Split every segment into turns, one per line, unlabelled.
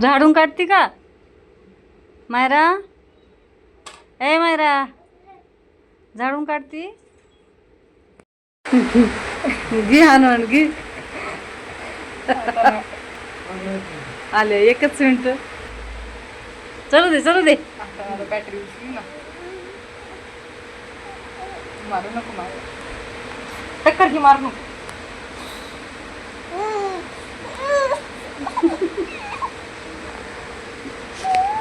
झाडून काढती का? मायरा? ए मायरा झाडून काढती? घी हनुमान घी. आले एकच मिनिट. चलू दे चलू दे.
बॅटरी उचली ना मारू नको मारू टक्कर घे मारू नको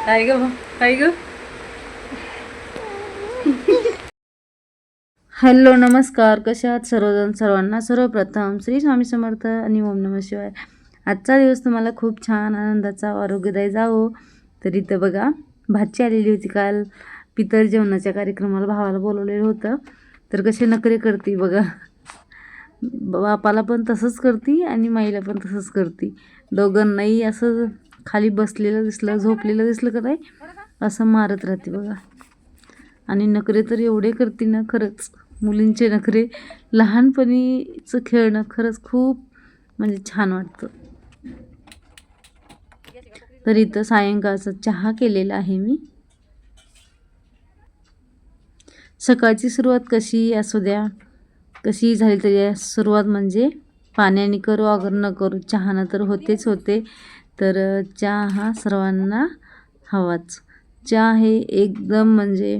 काय ग काय ग. हॅलो नमस्कार. कशा आहात सर्वजण? सर्वांना सर्वप्रथम श्री स्वामी समर्थ आणि ओम नम शिवाय. आजचा दिवस तुम्हाला खूप छान आनंदाचा आरोग्यदायी जावो. तरी तर बघा भाची आलेली होती काल. पितर जेवणाच्या कार्यक्रमाला भावाला बोलवलेलं होतं. तर कसे नखरे करते बघा. बापाला पण तसंच करते आणि माईला पण तसंच करते. दोघांनाही असं खाली बसलेलं दिसलं झोपलेलं दिसलं का नाही असं मारत राहते बघा. आणि नखरे तर एवढे करते ना खरंच. मुलींचे नखरे लहानपणीचं खेळणं खरंच खूप म्हणजे छान वाटतं. तर इथं सायंकाळचा चहा केलेला आहे मी. सकाळची सुरुवात कशी असू द्या कशी झाली तरी सुरुवात म्हणजे पाण्याने करू अगर न करू. चहानं तर होतेच होते. तर चहा हा सर्वांना हवाच. चहा हे एकदम म्हणजे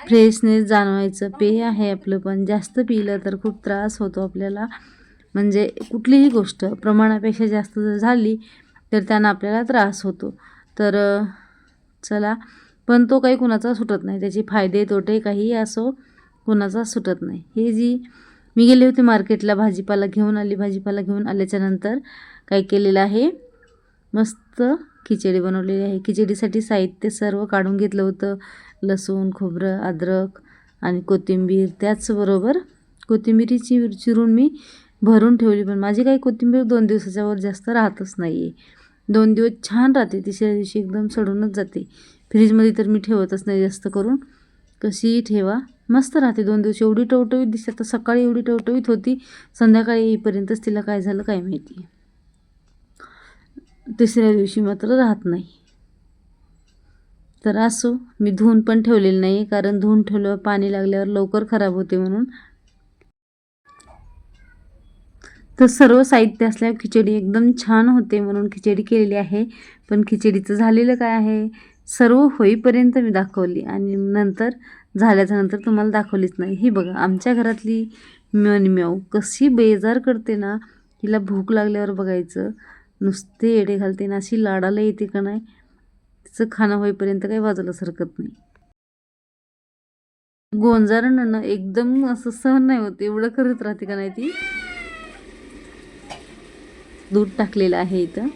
फ्रेशनेस जाणवायचं पेय आहे आपलं पण जास्त पिलं तर खूप त्रास होतो आपल्याला. म्हणजे कुठलीही गोष्ट प्रमाणापेक्षा जास्त जर झाली तर त्यांना आपल्याला त्रास होतो. तर चला पण तो काही कुणाचा सुटत नाही. त्याचे फायदे तोटे काही असो कुणाचा सुटत नाही. हे जी मी गेले होते मार्केटला भाजीपाला घेऊन आली भाजीपाला घेऊन आल्याच्यानंतर काय केलेलं आहे. मस्त खिचडी बनवलेली आहे. खिचडीसाठी साहित्य सर्व काढून घेतलं होतं. लसूण खोबरं अद्रक आणि कोथिंबीर. त्याचबरोबर कोथिंबिरीची चिरून मी भरून ठेवली पण माझी काही कोथिंबीर दोन दिवसाच्यावर जास्त राहतच नाही आहे दोन दिवस छान राहते. तिसऱ्या दिवशी एकदम सडूनच जाते. फ्रीजमध्ये तर मी ठेवतच नाही जास्त करून. कशीही ठेवा. मस्त राहते दोन दिवस. एवढी टवटवीत दिसते. आता सकाळी एवढी टवटवीत होती. संध्याकाळी येईपर्यंतच तिला काय झालं काय माहिती. तिसऱ्या दिवशी मात्र राहत नाही. तर असो मी धुवून पण ठेवलेलं नाही कारण धुवून ठेवल्यावर पाणी लागल्यावर लवकर खराब होते म्हणून. तर सर्व साहित्य असल्यावर खिचडी एकदम छान होते म्हणून खिचडी केलेली आहे. पण खिचडीचं झालेलं काय आहे? सर्व होईपर्यंत मी दाखवली आणि नंतर झाल्याच्यानंतर तुम्हाला दाखवलीच नाही. ही बघा आमच्या घरातली म्याव कशी बेजार करते ना हिला भूक लागल्यावर बघायचं. नुसते येडे घालते ना अशी लाडाला येते का नाही तिचं खाणं होईपर्यंत काही बाजूला सरकत नाही. गोंजारण एकदम असं सहन नाही होत एवढं करत राहते का नाही ती? दूध टाकलेलं आहे इथं.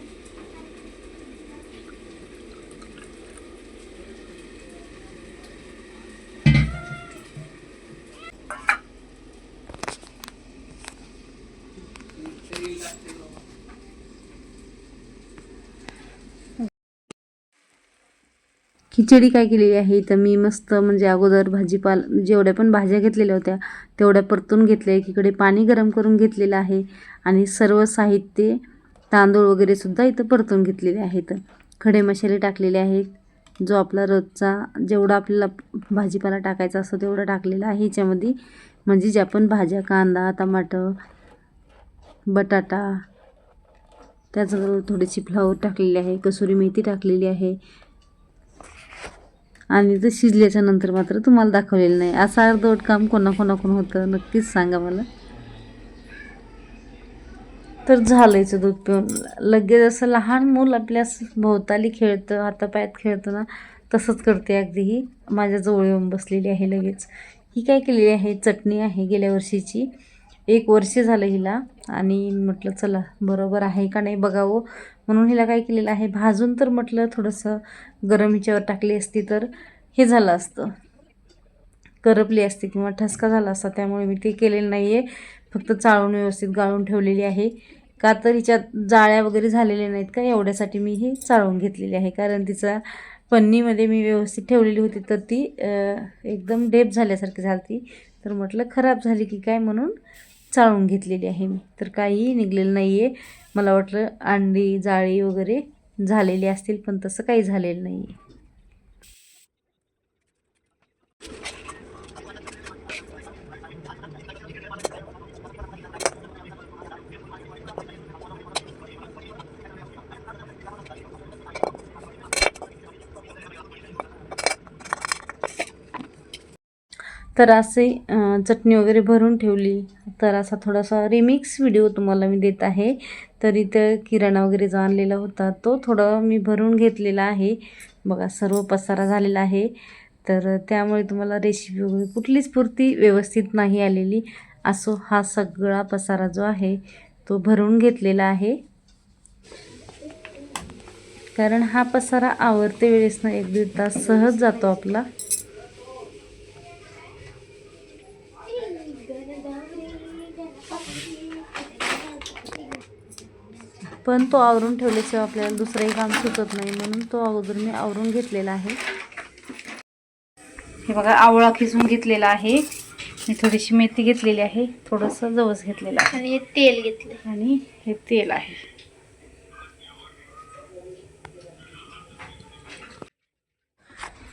खिचडी काय केलेली आहे? तर मी मस्त म्हणजे अगोदर भाजीपाल जेवढ्या पण भाज्या घेतलेल्या होत्या तेवढ्या परतून घेतल्या. एकीकडे पाणी गरम करून घेतलेलं आहे आणि सर्व साहित्य तांदूळ वगैरेसुद्धा इथं परतून घेतलेले आहेत. खडे मसाले टाकलेले आहेत. जो आपला रोजचा जेवढा आपल्याला भाजीपाला टाकायचा असतो तेवढा टाकलेला आहे. ह्याच्यामध्ये म्हणजे ज्या पण भाज्या कांदा टमाटर बटाटा त्याचबरोबर थोडीशी फ्लावर टाकलेली आहे कसुरी मेथी टाकलेली आहे आणि ते शिजल्याच्या नंतर मात्र तुम्हाला दाखवलेलं नाही. असं अर्धवट काम कोणाकोणाकडून होतं नक्कीच सांगा मला. तर झालंयचं दूध पिऊन. लगेच असं लहान मूल आपल्या भोवताली खेळतं हातापायात खेळतं ना तसंच करते अगदी ही. माझ्याजवळ येऊन बसलेली आहे लगेच. ही काय केलेली आहे? चटणी आहे गेल्या वर्षीची. एक वर्ष झालं हिला. आणि म्हटलं चला बरोबर आहे का नाही बघावं. म्हणून हिला काय केलेलं आहे? भाजून तर म्हटलं थोडंसं गरम हिच्यावर टाकली असती तर हे झालं असतं. करपली असते किंवा ठसका झाला असता त्यामुळे मी ते केलेलं नाही आहे फक्त चाळून व्यवस्थित गाळून ठेवलेली आहे. का तर हिच्यात जाळ्या वगैरे झालेल्या नाहीत का? एवढ्यासाठी मी हे चाळून घेतलेली आहे. कारण तिचा पन्नीमध्ये मी व्यवस्थित ठेवलेली होती तर ती एकदम डेप झाल्यासारखी झाली तर म्हटलं खराब झाली की काय म्हणून चाळून घेतलेली आहे मी. तर काहीही निघलेलं नाही आहे मला वाटलं अंडी जाळी वगैरे झालेली असतील पण तसं काही झालेलं नाही आहे तर असे चटणी वगैरे भरून ठेवली. तर असा थोडासा रिमिक्स व्हिडिओ तुम्हाला मी देत आहे. तर इथं किराणा वगैरे जो आणलेला होता तो थोडा मी भरून घेतलेला आहे. बघा सर्व पसारा झालेला आहे. तर त्यामुळे तुम्हाला रेसिपी वगैरे कुठलीच पुरती व्यवस्थित नाही आलेली. असो हा सगळा पसारा जो आहे तो भरून घेतलेला आहे. कारण हा पसारा आवडते वेळेस ना एक दीड तास सहज जातो आपला. पण तो आवरून ठेवल्याशिवाय आपल्याला दुसरंही काम सुचत नाही. म्हणून तो अगोदर मी आवरून घेतलेला आहे. हे बघा आवळा खिसून घेतलेला आहे. मी थोडीशी मेथी घेतलेली आहे. थोडंसं जवस घेतलेलं आहे.
आणि हे तेल घेतले.
आणि हे तेल आहे.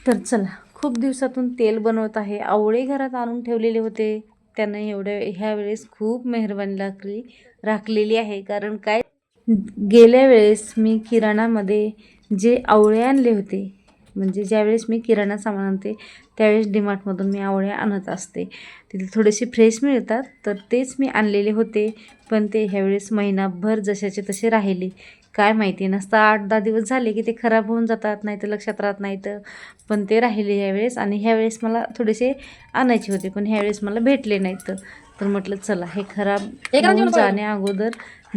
तर चला खूप दिवसातून तेल बनवत आहे. आवळे घरात आणून ठेवलेले होते. त्यांना एवढ्या ह्या वेळेस खूप मेहरबानी लागली राखलेली आहे. कारण काय? गेल्या वेळेस मी किराणामध्ये जे आवळे आणले होते म्हणजे ज्यावेळेस मी किराणा सामान आणते त्यावेळेस डीमार्टमधून मी आवळे आणत असते. तिथे थोडेसे फ्रेश मिळतात तर तेच मी आणलेले होते. पण ते ह्यावेळेस महिनाभर जशाचे तसे राहिले. काय माहिती नसतं आठ दहा दिवस झाले की ते खराब होऊन जातात नाही तर लक्षात राहत नाही तर पण ते राहिले ह्यावेळेस आणि ह्यावेळेस मला थोडेसे आणायचे होते पण ह्यावेळेस मला भेटले नाहीत. तर म्हटलं चला हे खराब होऊन. जाण्या अगोदर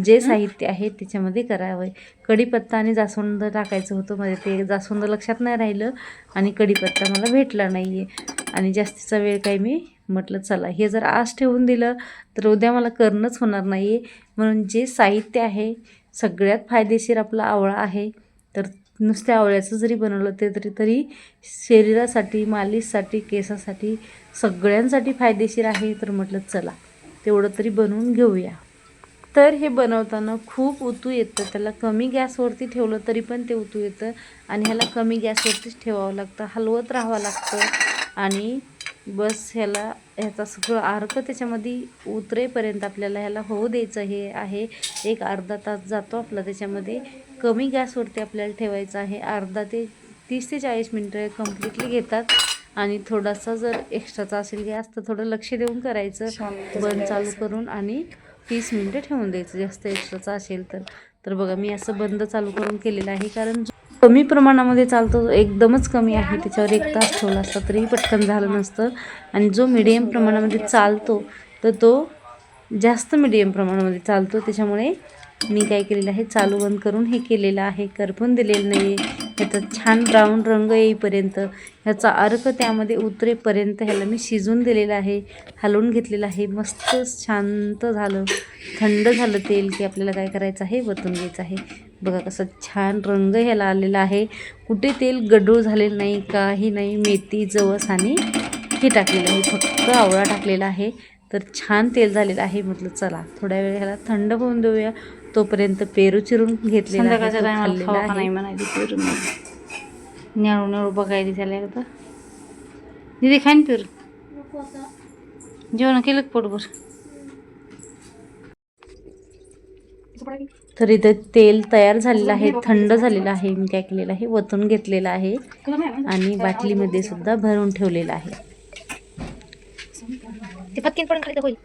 जे साहित्य आहे त्याच्यामध्ये करावं. कढीपत्ता आणि जास्वंद टाकायचं होतं मध्ये ते जास्वंद लक्षात नाही राहिलं आणि कढीपत्ता मला भेटला नाही आहे आणि जास्तीचा वेळ काही मी म्हटलं चला हे जर आज ठेवून दिलं तर उद्या मला करणंच होणार नाही आहे म्हणून जे साहित्य आहे सगळ्यात फायदेशीर आपला आवळा आहे. तर नुसत्या आवळ्याचं जरी बनवलं ते तरी तरी शरीरासाठी मालिशसाठी केसासाठी सगळ्यांसाठी फायदेशीर आहे. तर म्हटलं चला तेवढं तरी बनवून घेऊया. तर हे बनवताना खूप उतू येतं. त्याला कमी गॅसवरती ठेवलं तरी पण ते उतू येतं. आणि ह्याला कमी गॅसवरतीच ठेवावं लागतं. हलवत राहावं लागतं. आणि बस ह्याला ह्याचा सगळं अर्क त्याच्यामध्ये उतरेपर्यंत आपल्याला ह्याला होऊ द्यायचं हे आहे. एक अर्धा तास जातो आपला त्याच्यामध्ये. कमी गॅसवरती आपल्याला ठेवायचं आहे. अर्धा ते तीस ते चाळीस मिनटं कम्प्लिटली घेतात. आणि थोडासा जर एक्स्ट्राचा असेल गॅस तर थोडं लक्ष देऊन करायचं. बंद चालू करून आणि तीस मिनटं ठेवून द्यायचं. जास्त एक्स्ट्राचा असेल तर. तर बघा मी असं बंद चालू करून केलेलं आहे. कारण कमी प्रमाणामध्ये चालतो एकदमच कमी आहे. त्याच्यावर एक तास ठेवला असता तरीही पटकन झालं नसतं. आणि जो मिडियम प्रमाणामध्ये चालतो तर तो जास्त मिडियम प्रमाणामध्ये चालतो. त्याच्यामुळे मी काय केलेलं आहे चालू बंद करून हे केलेलं आहे. करपून दिलेलं नाही आहे ह्याचा छान ब्राऊन रंग येईपर्यंत ह्याचा अर्क त्यामध्ये उतरेपर्यंत ह्याला मी शिजून दिलेलं आहे हलवून घेतलेलं आहे. मस्त शांत झालं. थंड झालं तेल की आपल्याला काय करायचं आहे? वतून घ्यायचं आहे. बघा कसं छान रंग ह्याला आलेला आहे. कुठे तेल गडूळ झालेलं नाही काही नाही. मेथी जवस आणि हे टाकलेलं आहे. फक्त आवळा टाकलेला आहे. तर छान तेल झालेलं आहे. म्हटलं चला थोड्या वेळ ह्याला थंड होऊन देऊया. तोपर्यंत पेरू चिरून
संध्याकाळच्या टायमाला खावा
आहे.
नाही म्हणायची? पेरू न्याळू न्याळू बघायला त्याला एकदा. दिदी खाईन पेरू. जेवण केलं पोटभर?
तर इथे तेल तयार झालेलं आहे थंड झालेलं आहे मी काय केलेलं आहे वतून घेतलेलं आहे. आणि बाटलीमध्ये सुद्धा भरून ठेवलेलं आहे.
ते पटकीन पण खाली होईल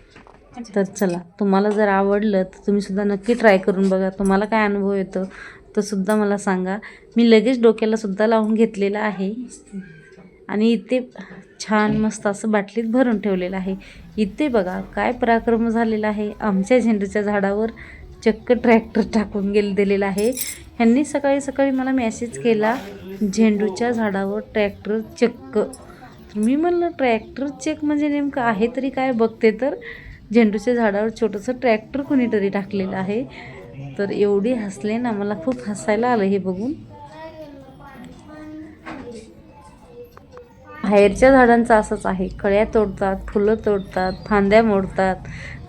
तर चला तुम्हाला जर आवडलं तर तुम्ही सुद्धा नक्की ट्राय करून बघा. तुम्हाला काय अनुभव येतो तो सुद्धा मला सांगा. मी लगेच डोक्याला सुद्धा लावून घेतलेलं आहे. आणि इथे छान मस्त असं बाटलीत भरून ठेवलेलं आहे. इथे बघा काय पराक्रम झालेला आहे. आमच्या झेंडूच्या झाडावर चक्क ट्रॅक्टर टाकून गेले दिलेला आहे. ह्यांनी सकाळी सकाळी मला मेसेज केला झेंडूच्या झाडावर ट्रॅक्टर चक्क तर मी म्हणलं ट्रॅक्टर चेक म्हणजे नेमकं आहे तरी काय बघते तर? झेंडूच्या झाडावर छोटंसं ट्रॅक्टर कुणीतरी टाकलेलं आहे. तर एवढी हसले ना मला खूप हसायला आलं हे बघून. बाहेरच्या झाडांचं असंच आहे. कळ्या तोडतात फुलं तोडतात फांद्या मोडतात.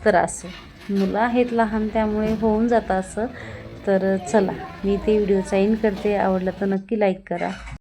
तर असं. मुलं आहेत लहान त्यामुळे होऊन जातं असं. तर चला मी ते व्हिडिओचा इन करते. आवडला तर नक्की लाईक करा.